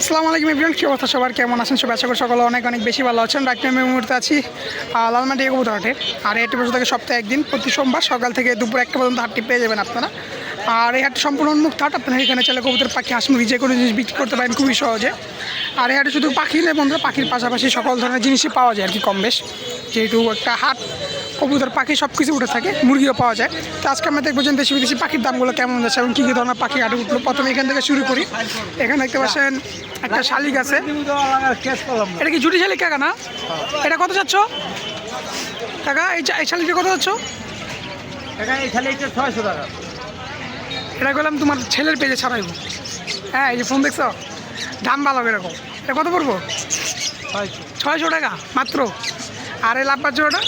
আসসালামু আলাইকুম এভরিওয়ান, কী অবস্থা সবার? কেমন আছেন? সবাই আশা করি সকলে অনেক অনেক বেশি ভালো আছেন। রাখতে আমি মুহূর্তে আছি লালমাটি কবুতর হাটে আর এটি বছর থেকে সপ্তাহে একদিন, প্রতি সোমবার সকাল থেকে দুপুর একটা পর্যন্ত হাটটি পেয়ে যাবেন আপনারা। আর এই হাটটি সম্পূর্ণ উন্মুক্ত হাট, আপনারা এখানে চলে কবুতর, পাখি, হাঁস, মুরগি যে কোনো জিনিস বিক্রি করতে পারেন খুবই সহজে। আর এই হাটে শুধু পাখি নেই বন্ধুরা, পাখির পাশাপাশি সকল ধরনের জিনিসই পাওয়া যায় আর কি কম বেশ। যেহেতু একটা হাট কবুতর পাখি সব কিছু উঠে থাকে, মুরগিও পাওয়া যায়। তো আজকে আমরা দেখব যে দেশি বিদেশি পাখির দামগুলো কেমন যাচ্ছে এবং কী কী ধরনের পাখি হাটে উঠল। প্রথমে এখান থেকে শুরু করি। এখানে দেখতে পাচ্ছেন একটা শালিক আছে। এটা কি জুটি শালিক কাকা না? এটা কত যাচ্ছ? কাকা, এই শালিকটা কত যাচ্ছ? এটা করলাম তোমার ছেলের পেজে ছাড়াইব। হ্যাঁ এই যে ফোন দেখছ? দাম ভালো এরকম। এটা কত পড়ব? ছয়শো টাকা, মাত্র। আর এই লাভবার জোড়াটা?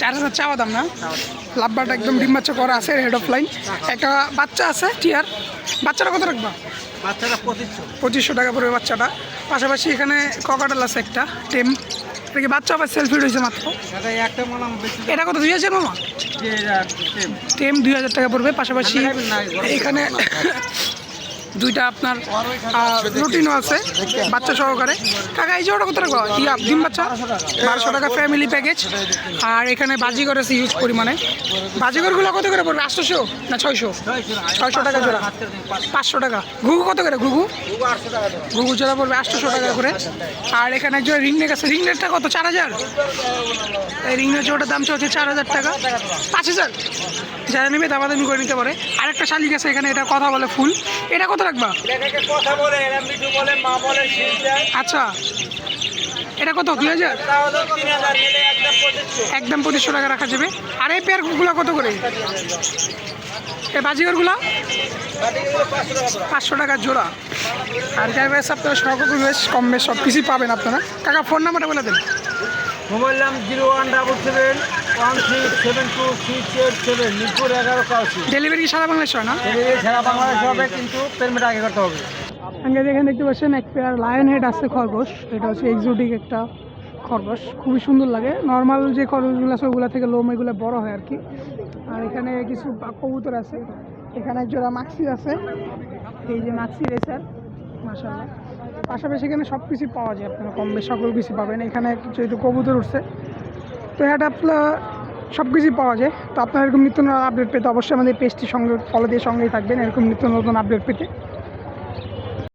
চার হাজার। চাওয়া দাম না? লাভবারটা একদম ডিম বাচ্চা করা আছে হেড অফ লাইন একটা বাচ্চা আছে টিয়ার বাচ্চাটা কত রাখবা? বাচ্চারা পঁচিশশো। পঁচিশশো টাকা পড়বে বাচ্চাটা। পাশাপাশি এখানে ককাটাল আছে একটা টেম। এটা কি বাচ্চা আবার সেলফি রয়েছে মাত্র? এটা কত দুই হাজার মামা। টেম। দুই হাজার টাকা পড়বে। পাশাপাশি এখানে দুইটা আপনার রুটিনও আছে, বাচ্চা সহকারে। কাকা এই যে ওটা টাকা? ইয়া, ডিম বাচ্চা, বারোশো টাকা ফ্যামিলি প্যাকেজ আর এখানে বাজিগর আছে ইউজ পরিমাণে। বাজিগরগুলো কত করে পড়বে? আটশোশো না ছয়শো? ছয়শো টাকা জোড়া। পাঁচশো টাকা। ঘুঘু কত করে? ঘুঘু? ঘুঘু জোড়া পড়বে আটশোশো টাকা করে। আর এখানে একজন রিং নেক আছে রিং নেটটা কত? চার হাজার। এই রিং নেট জোড়াটার দাম হচ্ছে চার হাজার টাকা। পাঁচ হাজার। যারা নেবে দামাদামি করে নিতে পারে। আরেকটা শালিক আছে এখানে, এটা কথা বলে ফুল। এটা কত রাখবা? কথা বলে মিঠু বলে মা বলে আচ্ছা। এটা কত? দুই হাজার? একদম পঁচিশশো। টাকা রাখা যাবে। আর এই পেয়ারগুলো কত করে? এই বাজিগরগুলো? পাঁচশো টাকা জোড়া। আর যাই বেশ আপনারা সকল বেশ কম বেশ সব কিছুই পাবেন আপনারা। কাকা ফোন নাম্বারটা বলে দেন। মোবাইল নাম zero one double seven one six seven two six eight seven Mirpur এগারো কাউসি ডেলিভারি সারা বাংলাদেশ হয় না? ডেলিভারি সারা বাংলাদেশ হবে কিন্তু পেমেন্ট আগে করতে হবে। আগে এখানে দেখতে পাচ্ছেন এক পেয়ার লায়ন হেড আছে খরগোশ। এটা হচ্ছে এক্সোটিক একটা খরগোশ। খুবই সুন্দর লাগে। নর্মাল যে খরগোশগুলো আছে ওগুলো থেকে লোম এগুলো বড় হয় আর কি। আর এখানে কিছু কবুতর আছে। এখানে জোড়া মাক্সি আছে। এই যে মাক্সি রেসার মাসাল্লাহ পাশাপাশি এখানে সব কিছু পাওয়া যায় আপনারা কম বেশ সকল কিছু পাবেন। এখানে যেহেতু কবুতর উঠছে। তো এটা আপনার সব কিছুই পাওয়া যায়। তো আপনার এরকম নিত্য নতুন আপডেট পেতে অবশ্যই আমাদের পেজটি সঙ্গে ফলো দিয়ে সঙ্গেই থাকবেন, এরকম নিত্য নতুন আপডেট পেতে।